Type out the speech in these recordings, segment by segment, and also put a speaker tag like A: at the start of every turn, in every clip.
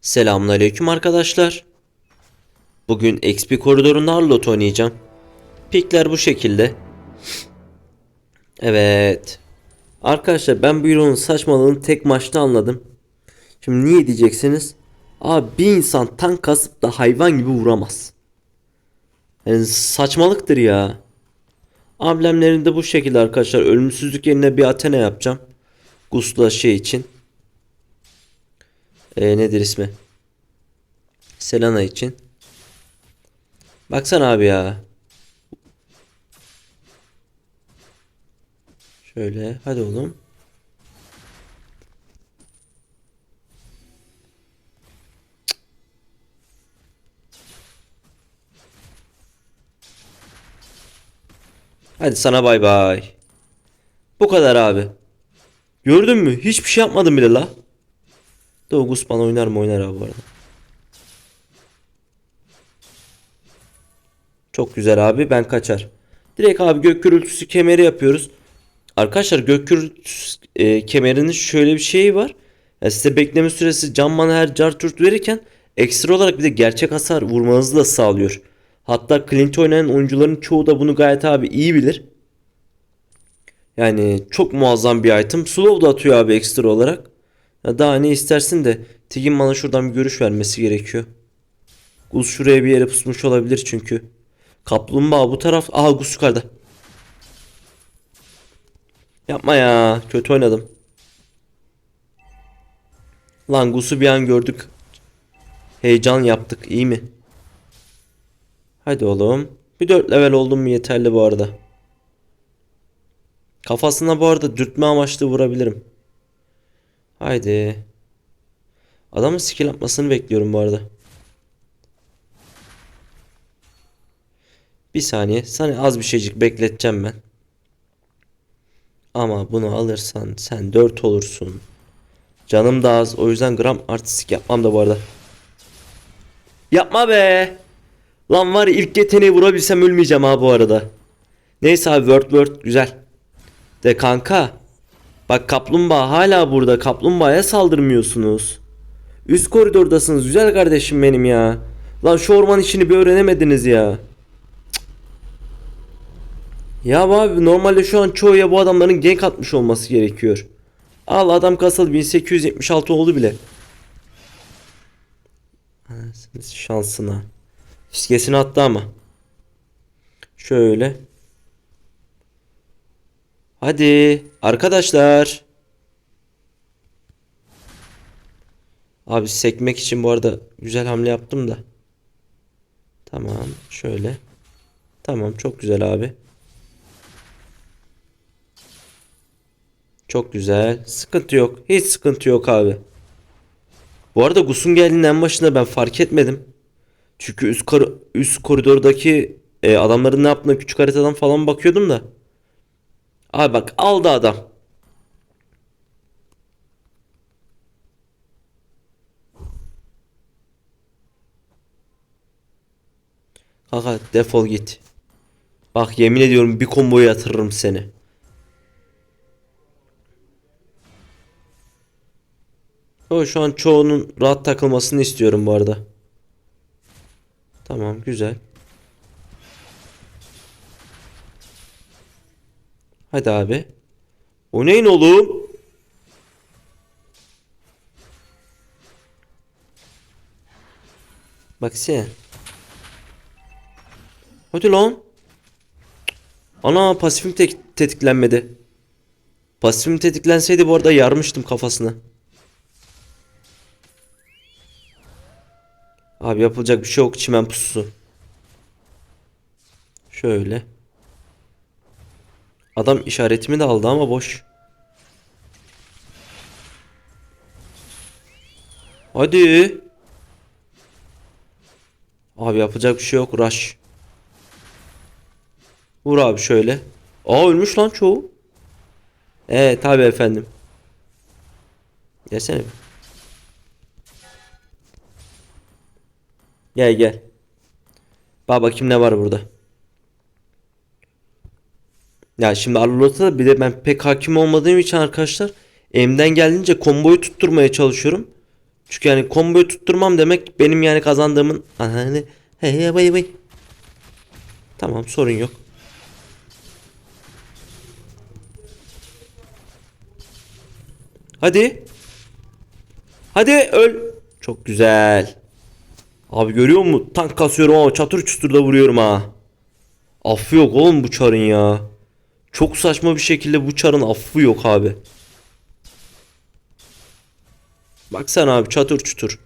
A: Selamünaleyküm arkadaşlar. Bugün XP koridorunda Arlot oynayacağım. Pikler bu şekilde. Evet. Arkadaşlar ben bu Euro'nun saçmalığını tek maçta anladım. Şimdi niye diyeceksiniz? Abi bir insan tank kasıp da hayvan gibi vuramaz. Yani saçmalıktır ya. Amblemlerinde bu şekilde arkadaşlar. Ölümsüzlük yerine bir Athena yapacağım. Gusla şey için. Ee, nedir ismi? Selena için. Baksana abi ya. Şöyle hadi oğlum. Hadi sana bay bay. Bu kadar abi. Gördün mü? Hiçbir şey yapmadım bile la. Doğu bana oynar mı oynar abi bu arada. Çok güzel abi ben kaçar. Direkt abi gök gürültüsü kemeri yapıyoruz. Arkadaşlar gök gürültüsü e, kemerinin şöyle bir şeyi var. Yani size bekleme süresi camman her cartürt verirken ekstra olarak bir de gerçek hasar vurmanızı da sağlıyor. Hatta Clint oynayan oyuncuların çoğu da bunu gayet abi iyi bilir. Yani çok muazzam bir item. Slow da atıyor abi ekstra olarak. Ya daha ne istersin de Tigin bana şuradan bir görüş vermesi gerekiyor. Gus şuraya bir yere pusmuş olabilir çünkü. Kaplumbağa bu taraf. Aha Gus yukarıda. Yapma ya. Kötü oynadım. Lan Gus'u bir an gördük. Heyecan yaptık. iyi mi? Hadi oğlum. Bir 4 level oldum mu yeterli bu arada. Kafasına bu arada dürtme amaçlı vurabilirim. Haydi. Adamın skill atmasını bekliyorum bu arada. Bir saniye. Sana az bir şeycik bekleteceğim ben. Ama bunu alırsan sen 4 olursun. Canım da az. O yüzden gram artistik yapmam da bu arada. Yapma be. Lan var ilk yeteneği vurabilsem ölmeyeceğim ha bu arada. Neyse abi word word güzel. De kanka. Bak kaplumbağa hala burada. Kaplumbağaya saldırmıyorsunuz. Üst koridordasınız güzel kardeşim benim ya. Lan şu orman işini bir öğrenemediniz ya. Ya abi normalde şu an çoğu ya bu adamların gank atmış olması gerekiyor. Al adam kasıl 1876 oldu bile. Şansına. Fiskesini attı ama. Şöyle. Hadi arkadaşlar. Abi sekmek için bu arada güzel hamle yaptım da. Tamam şöyle. Tamam çok güzel abi. Çok güzel. Sıkıntı yok. Hiç sıkıntı yok abi. Bu arada Gus'un geldiğinin en başında ben fark etmedim. Çünkü üst, kor- üst koridordaki e, adamların ne yaptığına küçük haritadan falan bakıyordum da. Abi bak aldı adam. Kanka defol git. Bak yemin ediyorum bir komboya yatırırım seni. O şu an çoğunun rahat takılmasını istiyorum bu arada. Tamam güzel. Hadi abi. O neyin oğlum? Bak sen. Hadi lan. Ana pasifim tek tetiklenmedi. Pasifim tetiklenseydi bu arada yarmıştım kafasına. Abi yapılacak bir şey yok çimen pususu. Şöyle. Adam işaretimi de aldı ama boş. Hadi. Abi yapacak bir şey yok. Rush. Vur abi şöyle. Aa ölmüş lan çoğu. Evet tabi efendim. Gelsene. Gel gel. Bak bakayım ne var burada. Ya şimdi Arlot'a bir de ben pek hakim olmadığım için arkadaşlar elimden geldiğince komboyu tutturmaya çalışıyorum. Çünkü yani komboyu tutturmam demek benim yani kazandığımın hani hey vay vay. Tamam sorun yok. Hadi. Hadi öl. Çok güzel. Abi görüyor musun? Tank kasıyorum ama çatır çutur da vuruyorum ha. Affı yok oğlum bu çarın ya. Çok saçma bir şekilde bu çarın affı yok abi. Baksana abi çatır çutur.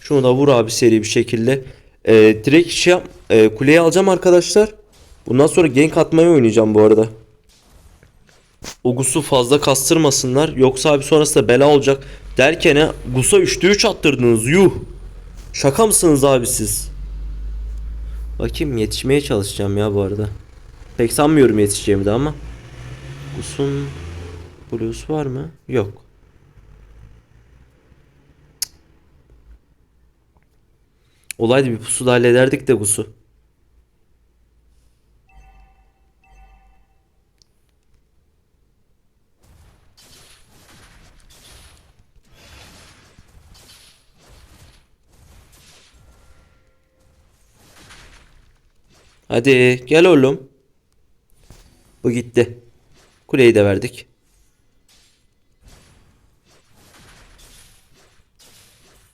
A: Şunu da vur abi seri bir şekilde. Ee, direkt şey yap, e, kuleyi alacağım arkadaşlar. Bundan sonra gank atmayı oynayacağım bu arada. Ogus'u fazla kastırmasınlar. Yoksa abi sonrasında bela olacak. Derken Gus'a 3'te 3 attırdınız. Yuh. Şaka mısınız abi siz? Bakayım yetişmeye çalışacağım ya bu arada. Pek sanmıyorum yetişeceğimi de ama. Gus'un Blues var mı? Yok. Olaydı bir pusu da hallederdik de Gus'u. Hadi gel oğlum. Bu gitti. Kuleyi de verdik.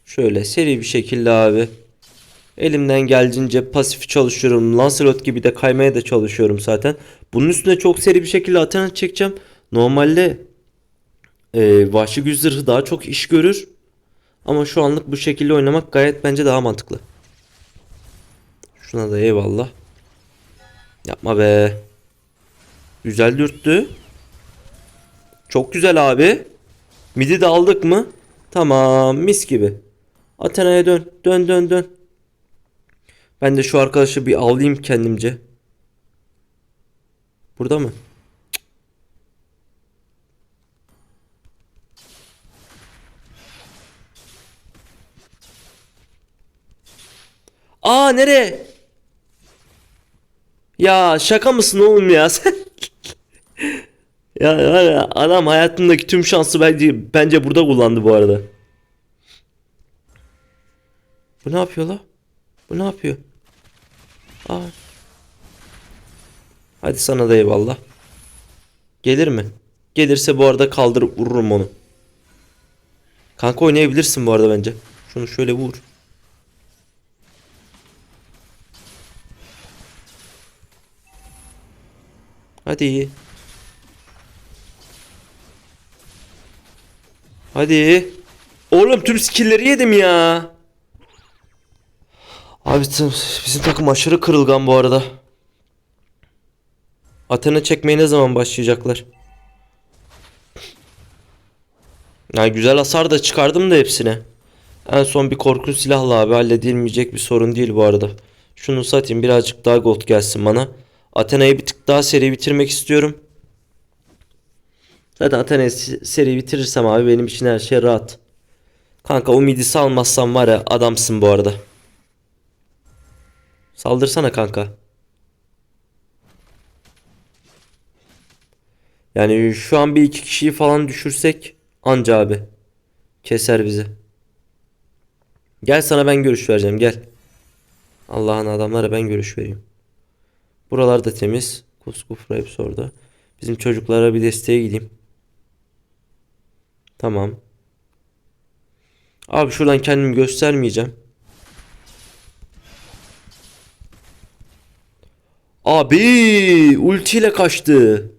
A: Şöyle seri bir şekilde abi. Elimden geldiğince pasif çalışıyorum. Lancelot gibi de kaymaya da çalışıyorum zaten. Bunun üstüne çok seri bir şekilde Athena çekeceğim. Normalde e, vahşi güç zırhı daha çok iş görür. Ama şu anlık bu şekilde oynamak gayet bence daha mantıklı. Şuna da eyvallah. Yapma be. Güzel dürttü. Çok güzel abi. Midi de aldık mı? Tamam mis gibi. Athena'ya dön. Dön dön dön. Ben de şu arkadaşı bir avlayayım kendimce. Burada mı? Aa nereye? Ya şaka mısın oğlum ya sen? ya, ya, ya, adam hayatındaki tüm şansı bence bence burada kullandı bu arada. Bu ne yapıyor la? Bu ne yapıyor? Aa. Hadi sana da eyvallah. Gelir mi? Gelirse bu arada kaldırıp vururum onu. Kanka oynayabilirsin bu arada bence. Şunu şöyle vur. Hadi. Hadi. Oğlum tüm skill'leri yedim ya. Abi bizim takım aşırı kırılgan bu arada. Athena çekmeye ne zaman başlayacaklar? Ya güzel hasar da çıkardım da hepsine. En son bir korku silahla abi halledilmeyecek bir sorun değil bu arada. Şunu satayım birazcık daha gold gelsin bana. Athena'yı bir tık daha seri bitirmek istiyorum. Zaten Athena'yı se- seri bitirirsem abi benim için her şey rahat. Kanka o midi salmazsam var ya adamsın bu arada. Saldırsana kanka. Yani şu an bir iki kişiyi falan düşürsek anca abi. Keser bizi. Gel sana ben görüş vereceğim gel. Allah'ın adamlara ben görüş vereyim. Buralar da temiz. Kuskufra hepsi orada. Bizim çocuklara bir desteğe gideyim. Tamam. Abi şuradan kendimi göstermeyeceğim. Abi ultiyle kaçtı.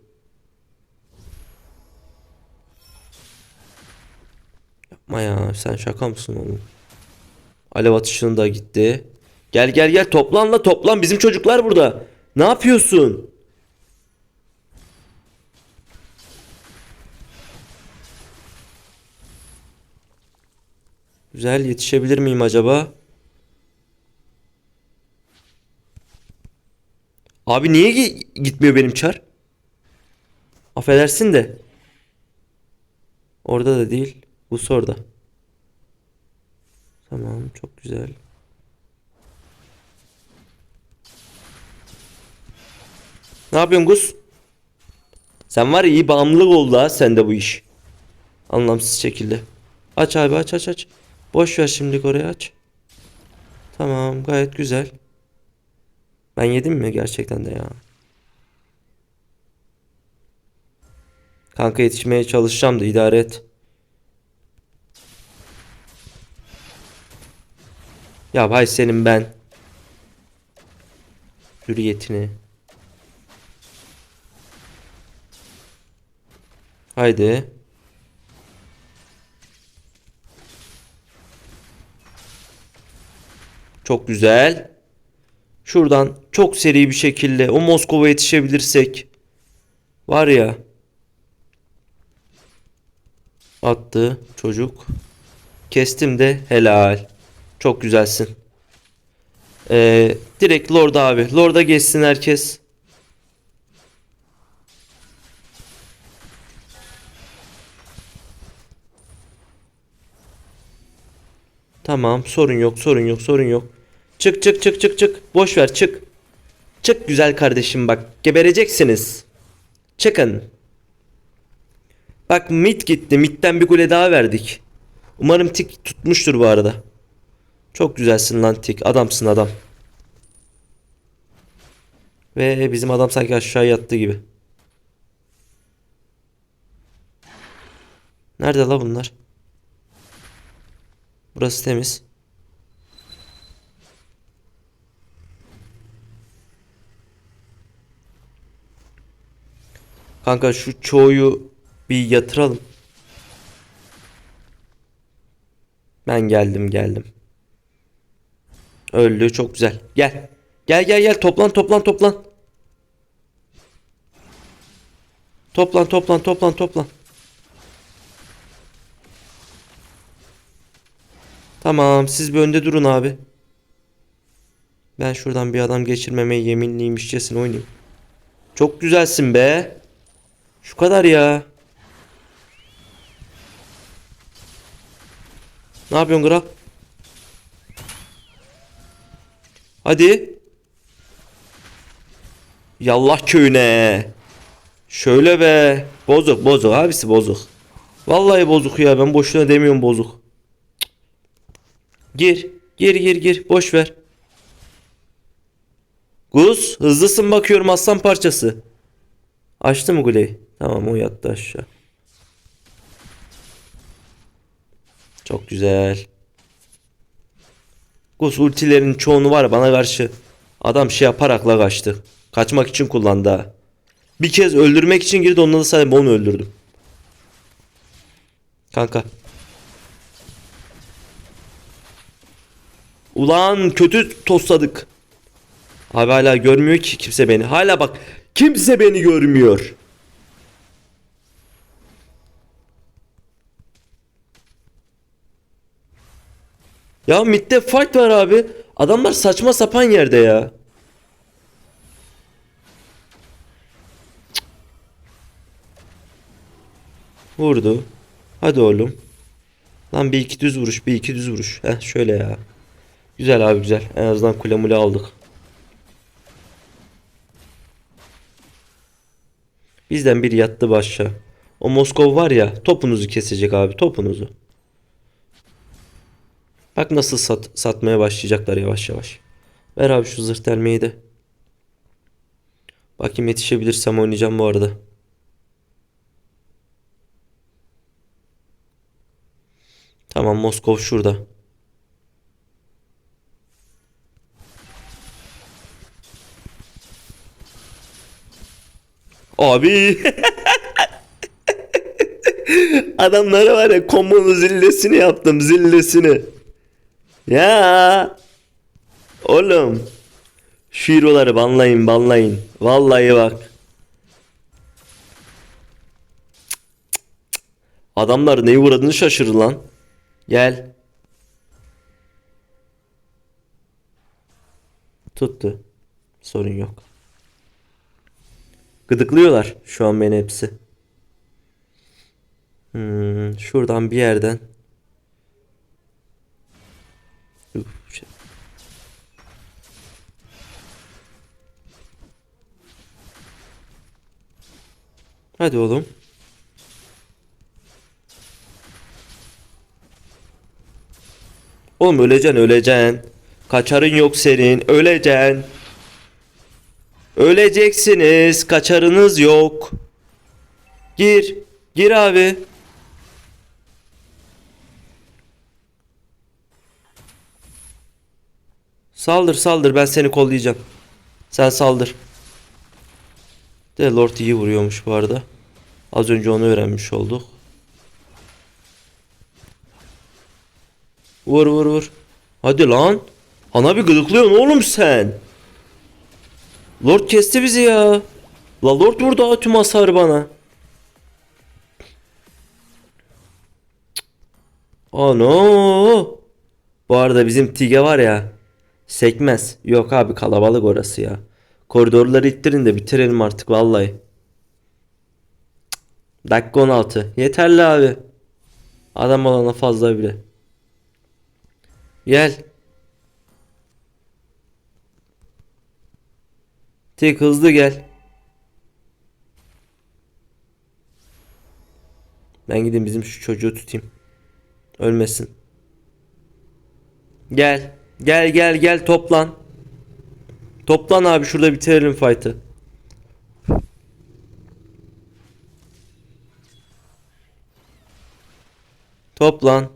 A: Yapma ya sen şaka mısın oğlum? Alev atışını da gitti. Gel gel gel toplan la toplan bizim çocuklar burada. Ne yapıyorsun? Güzel yetişebilir miyim acaba? Abi niye gi- gitmiyor benim çar? Affedersin de. Orada da değil. Bu orada. Tamam çok güzel. Ne yapıyorsun Gus? Sen var ya iyi bağımlılık oldu ha sende bu iş. Anlamsız şekilde. Aç abi aç aç aç. Boş ver şimdilik orayı aç. Tamam gayet güzel. Ben yedim mi gerçekten de ya? Kanka yetişmeye çalışacağım da idare et. Ya hay senin ben. Hürriyetini. Haydi. Çok güzel. Şuradan çok seri bir şekilde o Moskova yetişebilirsek var ya attı çocuk. Kestim de helal. Çok güzelsin. Ee, direkt Lord abi. Lord'a geçsin herkes. Tamam sorun yok sorun yok sorun yok. Çık çık çık çık çık. Boş ver çık. Çık güzel kardeşim bak. Gebereceksiniz. Çıkın. Bak mit gitti. Mid'den bir gole daha verdik. Umarım tik tutmuştur bu arada. Çok güzelsin lan tik. Adamsın adam. Ve bizim adam sanki aşağı yattı gibi. Nerede la bunlar? Burası temiz. Kanka şu çoğuyu bir yatıralım. Ben geldim geldim. Öldü çok güzel. Gel. Gel gel gel toplan toplan toplan. Toplan toplan toplan toplan. Tamam siz bir önde durun abi. Ben şuradan bir adam geçirmemeye yeminliymişçesine oynayayım. Çok güzelsin be. Şu kadar ya. Ne yapıyorsun kral? Hadi. Yallah köyüne. Şöyle be. Bozuk bozuk abisi bozuk. Vallahi bozuk ya ben boşuna demiyorum bozuk. Gir. Gir gir gir. Boş ver. Gus hızlısın bakıyorum aslan parçası. Açtı mı kuleyi? Tamam o yattı aşağı. Çok güzel. Gus ultilerin çoğunu var bana karşı adam şey yaparak la kaçtı. Kaçmak için kullandı ha. Bir kez öldürmek için girdi ondan da sadece onu öldürdüm. Kanka. Ulan kötü tosladık. Abi hala görmüyor ki kimse beni. Hala bak kimse beni görmüyor. Ya midde fight var abi. Adamlar saçma sapan yerde ya. Vurdu. Hadi oğlum. Lan bir iki düz vuruş, bir iki düz vuruş. Heh şöyle ya. Güzel abi güzel. En azından kule mule aldık. Bizden biri yattı başa. O Moskov var ya topunuzu kesecek abi topunuzu. Bak nasıl sat, satmaya başlayacaklar yavaş yavaş. Ver abi şu zırh delmeyi de. Bakayım yetişebilirsem oynayacağım bu arada. Tamam Moskov şurada. Abi. Adamlara var ya kombonun zillesini yaptım zillesini. Ya. Oğlum. Şu hero'ları banlayın banlayın. Vallahi bak. Adamlar neyi uğradığını şaşırdı lan. Gel. Tuttu. Sorun yok. Gıdıklıyorlar şu an beni hepsi. Hmm, şuradan bir yerden. Hadi oğlum. Oğlum öleceksin öleceksin. Kaçarın yok senin. Öleceksin. Öleceksiniz. Kaçarınız yok. Gir. Gir abi. Saldır saldır ben seni kollayacağım. Sen saldır. De Lord iyi vuruyormuş bu arada. Az önce onu öğrenmiş olduk. Vur vur vur. Hadi lan. Ana bir gıdıklıyorsun oğlum sen. Lord kesti bizi ya. La Lord vurdu ha tüm hasarı bana. Ano. Bu arada bizim Tige var ya. Sekmez. Yok abi kalabalık orası ya. Koridorları ittirin de bitirelim artık vallahi. Dakika 16. Yeterli abi. Adam olana fazla bile. Gel. Tek hızlı gel. Ben gideyim bizim şu çocuğu tutayım. Ölmesin. Gel. Gel gel gel toplan. Toplan abi şurada bitirelim fight'ı. Toplan.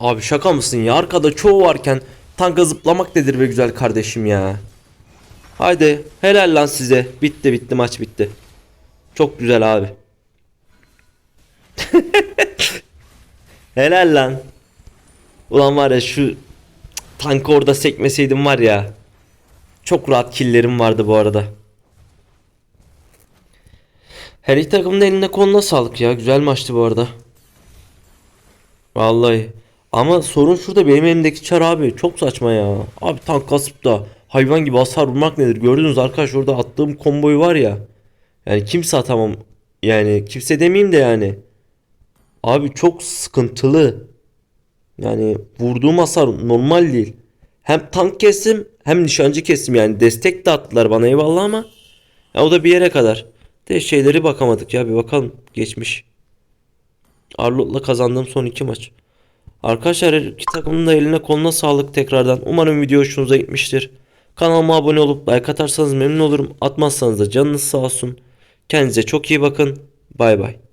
A: Abi şaka mısın ya? Arkada çoğu varken tanka zıplamak nedir be güzel kardeşim ya. Haydi helal lan size. Bitti bitti maç bitti. Çok güzel abi. helal lan. Ulan var ya şu tankı orada sekmeseydim var ya. Çok rahat killerim vardı bu arada. Her iki takımın eline koluna sağlık ya. Güzel maçtı bu arada. Vallahi. Ama sorun şurada benim elimdeki çar abi. Çok saçma ya. Abi tank kasıp da hayvan gibi hasar vurmak nedir? Gördünüz arkadaş orada attığım komboyu var ya. Yani kimse atamam. Yani kimse demeyeyim de yani. Abi çok sıkıntılı. Yani vurduğum hasar normal değil. Hem tank kestim hem nişancı kestim yani. Destek de attılar bana eyvallah ama. Ya o da bir yere kadar. De şeyleri bakamadık ya bir bakalım geçmiş. Arlot'la kazandığım son iki maç. Arkadaşlar iki takımın da eline koluna sağlık tekrardan. Umarım video hoşunuza gitmiştir. Kanalıma abone olup like atarsanız memnun olurum. Atmazsanız da canınız sağ olsun. Kendinize çok iyi bakın. Bay bay.